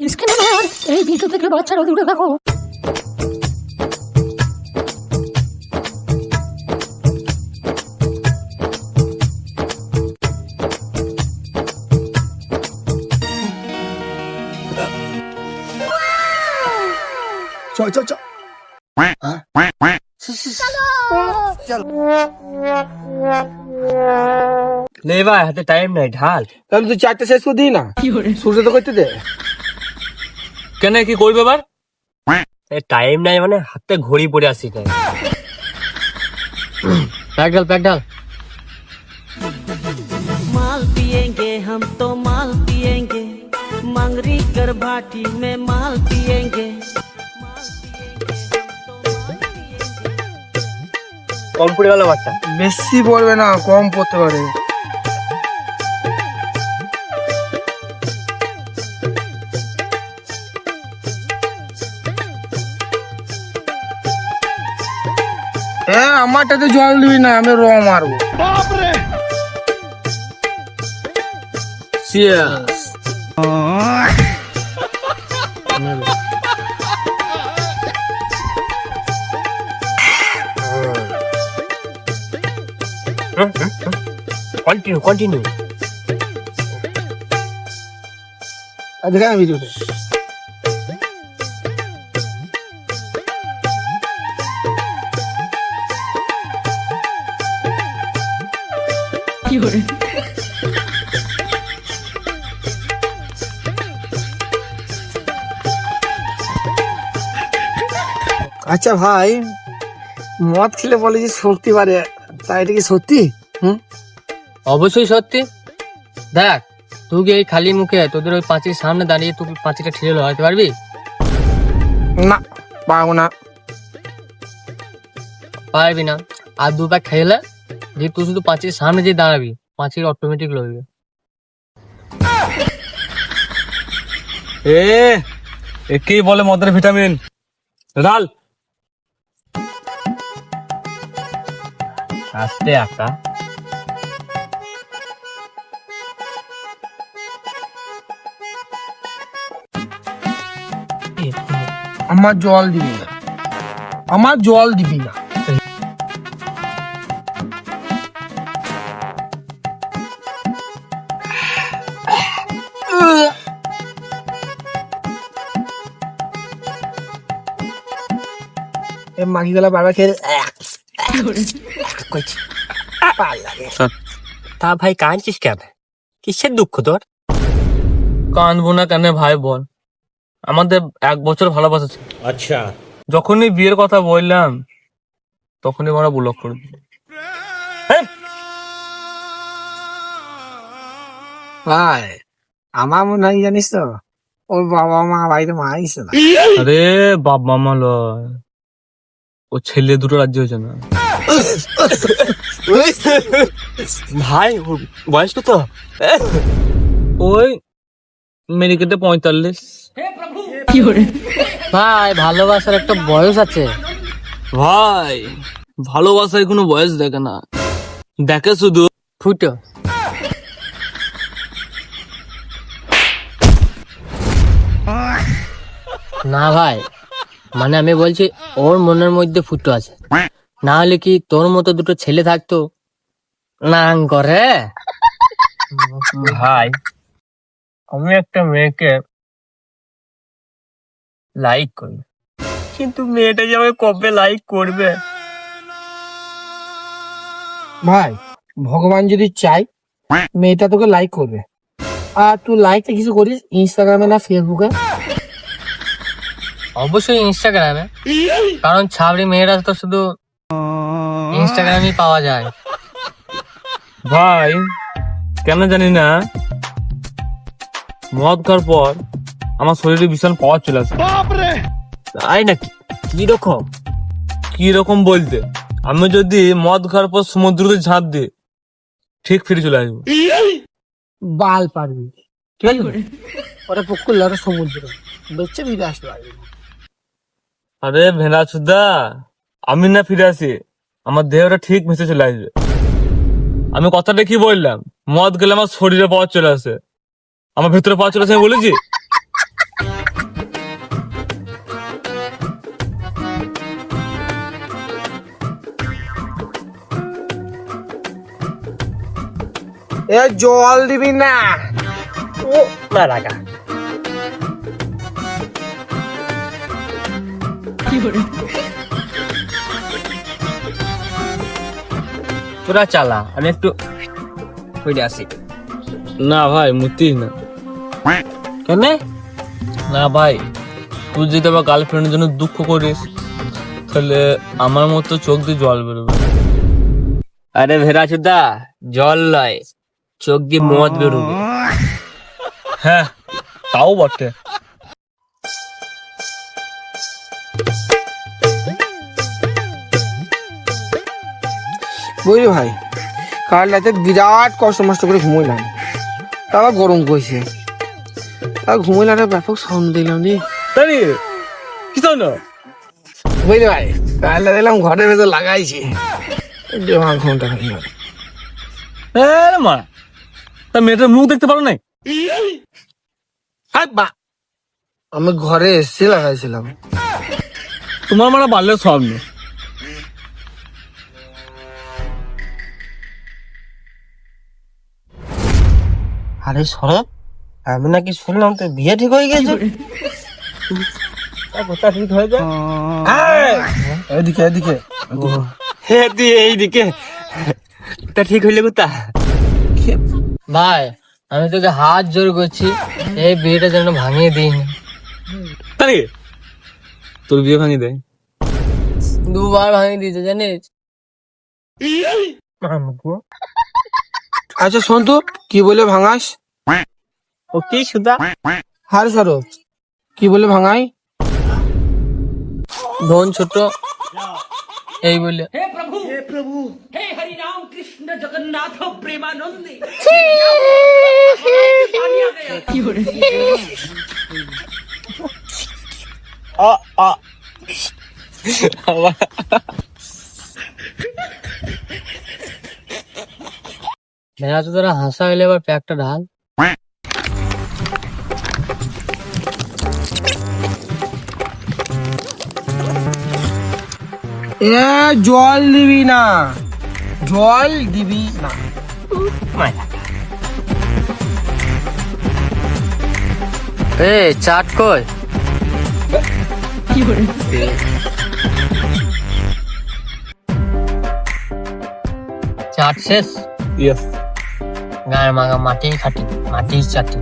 Disclaimer এই video থেকে বাচ্চারা দূরে থাকো চ চ চ লে ভাই হাতে টাইম নাই ঢাল। তাহলে তুই চারটে শেষ করে দিই না। সূর্য তো করতে দে। কেন কি করবে এবার টাইম নাই মানে হাতে ঘড়ি পড়ে আসি তাই প্যাক ঢাল প্যাক ঢাল माल पिएंगे हम तो माल पिएंगे मंगरी कर भाटी में माल पिएंगे কম পড়ে গেল বাচ্চা বেশি পড়বে না কম পড়তে পারে হ্যাঁ আমারটাতে জল দিবি না আমি র মারবো। চিয়ার্স কন্টিনিউ কন্টিনিউ দেখা না ভিডিওতে আচ্ছা ভাই মদ খেলে বলে যে শক্তি বাড়ে তা এটা কি সত্যি? হুম? অবশ্যই সত্যি। দেখ তুই কি এই খালি মুখে তোদের ওই পাঁচির সামনে দাঁড়িয়ে তুই পাঁচিটা ঠেলে লড়াইতে পারবি? না পারব না। পারবি না। আর দু প্যাক খেলে যে তুই শুধু পাঁচির সামনে যে দাঁড়াবি পাঁচির অটোমেটিক লড়বে। এ একেই বলে মদের ভিটামিন? রাল। আস্তে আঁকা। আমার জল দিবি না। আমার জল দিবি না। এ মাগি গেলা বারবার খেয়ে করছি তা ভাই কাঁদছিস কেন? কিসের দুঃখ তোর? কাঁদবো না কেন ভাই বল আমাদের এক বছর ভালোবাসা ছিল। আচ্ছা। যখনই বিয়ের কথা বললাম তখনই আমরা ব্লক করে দিল। ভাই আমার মনে হয় জানিস তো ওর বাবা মা বাড়িতে মারিস না। আরে বাবা মা লয় ও ছেলে দুটো রাজ্য হয়েছে না। ভাই ওর বয়স কত? ওই মেডিকেটে পঁয়তাল্লিশ। ভাই ভালোবাসার একটা বয়স আছে। ভাই ভালোবাসার কোনো বয়স দেখে না। দেখে শুধু। ফুটো। না ভাই মানে আমি বলছি ওর মনের মধ্যে ফুটো আছে। না হলে কি তোর মতো দুটো ছেলে থাকতো? নাং করে। ভাই আমি একটা মেয়েকে লাইক করি। কিন্তু মেয়েটা যে আমাকে কবে লাইক করবে? ভাই ভগবান যদি চাই মেয়েটা তোকে লাইক করবে। আর তুই লাইকটা কিছু করিস ইনস্টাগ্রামে না ফেসবুকে অবশ্যই ইনস্টাগ্রামে কারণ ছাবড়ি মেয়েরা তো শুধু ইনস্টাগ্রামই পাওয়া যায়। ভাই কেন জানি না মদ খাওয়ার পর আমার শরীরে ভীষণ পাওয়ার চলে আসে। তাই নাকি? কি রকম? কি রকম বলতে? আমি যদি মদ খাওয়ার পর সমুদ্রতে ঝাঁপ দিই ঠিক ফিরে চলে আসব। বাল পারবি। ঠিক আছে? ওরা পুকুর লড়ে সমুদ্র। বেচে ফিরে আসতে পারবি। আরে ভেলা সুদা আমি না ফিরে আসি। আমার দেহটা ঠিক মিশে চলে আসবে। আমি কথাটা কি বললাম? মদ গেলে আমার শরীরে পাওয়া চলে আসে। আমার ভেতরে পাওয়া চলে আসে আমি বলেছি? এ জল দিবি না। ও রাখা তোরা চালা আমি একটু আসি। না ভাই মুতিস না। কেন? না ভাই তুই যদি গার্লফ্রেন্ডের জন্য দুঃখ করিস তাহলে আমার মতো চোখ দিয়ে জল বেরোবে। আরে ভেরা চুদা জল লয় চোখ দিয়ে মদ বেরোবে। হ্যাঁ তাও বটে। বুঝলি ভাই কাল রাতে বিরাট কষ্ট মষ্ট করে ঘুমাইলাম। তারপর গরম তার ঘুমাইলে ব্যাপক সাউন্ড দিলাম তাই কি বুঝলি ভাই কাল রাতে দিলাম ঘরের ভেতর লাগাইছি। জমা ঘণ্টা হ্যাঁ মা তা মেয়েটার মুখ দেখতে পারো নাই? হাই বা আমি ঘরে এসে লাগাইছিলাম। তোমার মানে বাল্যের স্বপ্ন আরে শরৎ আমি নাকি শুনলাম তো বিয়ে ঠিক হয়ে গেছে। কথা ঠিক হয়ে যায়। এদিকে এদিকে তুই এইদিকে। তা ঠিক হইলে কোথা? ভাই আমি তোকে হাত জোর করছি এই বিয়েটা যেন ভাঙিয়ে দিই তোর বিয়ে ভাঙি দেয় দুবার ভাঙিয়ে দিয়েছে জানিস? আচ্ছা শোন তো কি বলে ভাঙাস? ও কি সুদা হার শরৎ কি বলে ভাঙাই? ধন ছোট এই বলে? মেরা তো তোরা হাসা হইলে এবার প্যাকটা ঢাল। এ জল দিবি না। জল দিবি না। এ চাট কই? চাট শেষ? ইয়েস গায়ের মাগা মাটি খাটি মাটি চাটি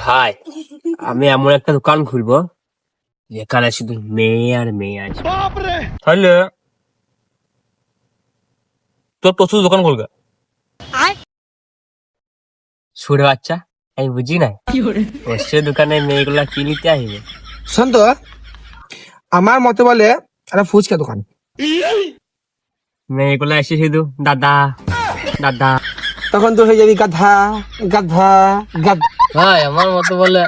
ভাই আমি এমন একটা দোকান খুলবো যেখানে শুধু মেয়ে আর মেয়ে আছে। তাহলে তোর প্রচুর দোকান খুলবে সুরে বাচ্চা আমি বুঝি না অবশ্যই দোকানে মেয়েগুলা কি নিতে আসবে? শোন তো আমার মতে বলে একটা ফুচকা দোকান। মেয়েগুলা এসে শুধু দাদা দাদা। তখন তো হয়ে যাবি গাধা গাধা গাধা। ভাই আমার মতো বলে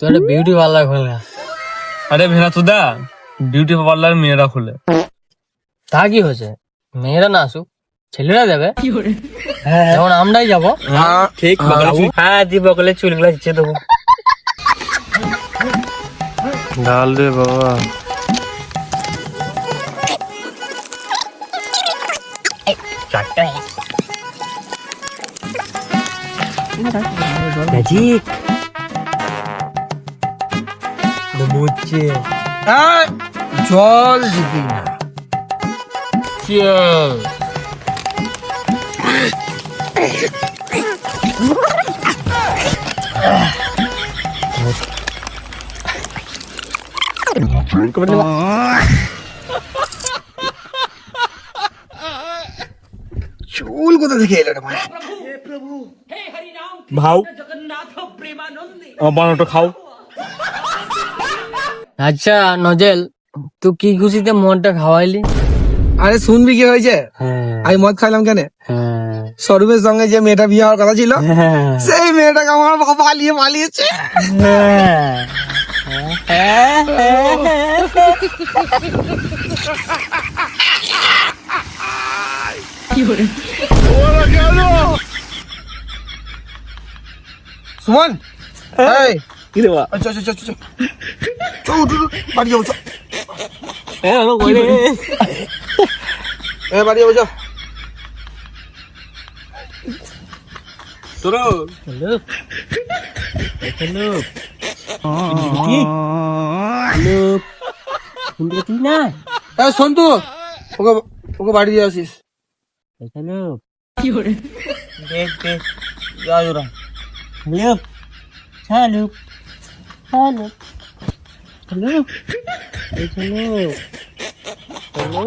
তোর বিউটি পার্লার খোলা। আরে ভেনা তুদা বিউটি পার্লার মেয়েরা খুলে। তা কি হয়েছে? মেয়েরা না আসুক। ছেলেরা যাবে? যেমন আমরাই যাব ঠিক হ্যাঁ দি বকলে চুলগুলো ইচ্ছে দেবো। ডাল রে বাবা। ম্যাজিক। মুচ্ছে জল দিবি না। চুল কোথা থেকে এলো রে ভাও আমার খাও। আচ্ছা নজেল তুই কি খুশিতে মনটা খাওয়াইলি? আরে শুনবি কি হয়েছে? হ্যাঁ। আমি মদ খাইলাম কেন? হ্যাঁ। স্বরূপের সঙ্গে যে মেয়েটা বিয়ে হওয়ার কথা ছিল হ্যাঁ। সেই মেয়েটাকে আমার বাবা পালিয়ে পালিয়েছে। সুমন বাড়ি আচ্ছা, আচ্ছা, আচ্ছা, বাড়ি? যাও। তোরো হ্যালো হ্যালো হ্যালো সুন্দর তুই না হ্যাঁ সন্তু ওকে ওকে বাড়ি দিয়ে আসিস। হ্যালো কি ওরে? দেখ দেখ যা জোরা hello hello hello hello hello hello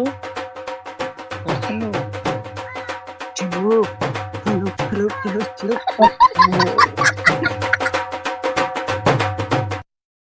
hello Look, look, look. Oh.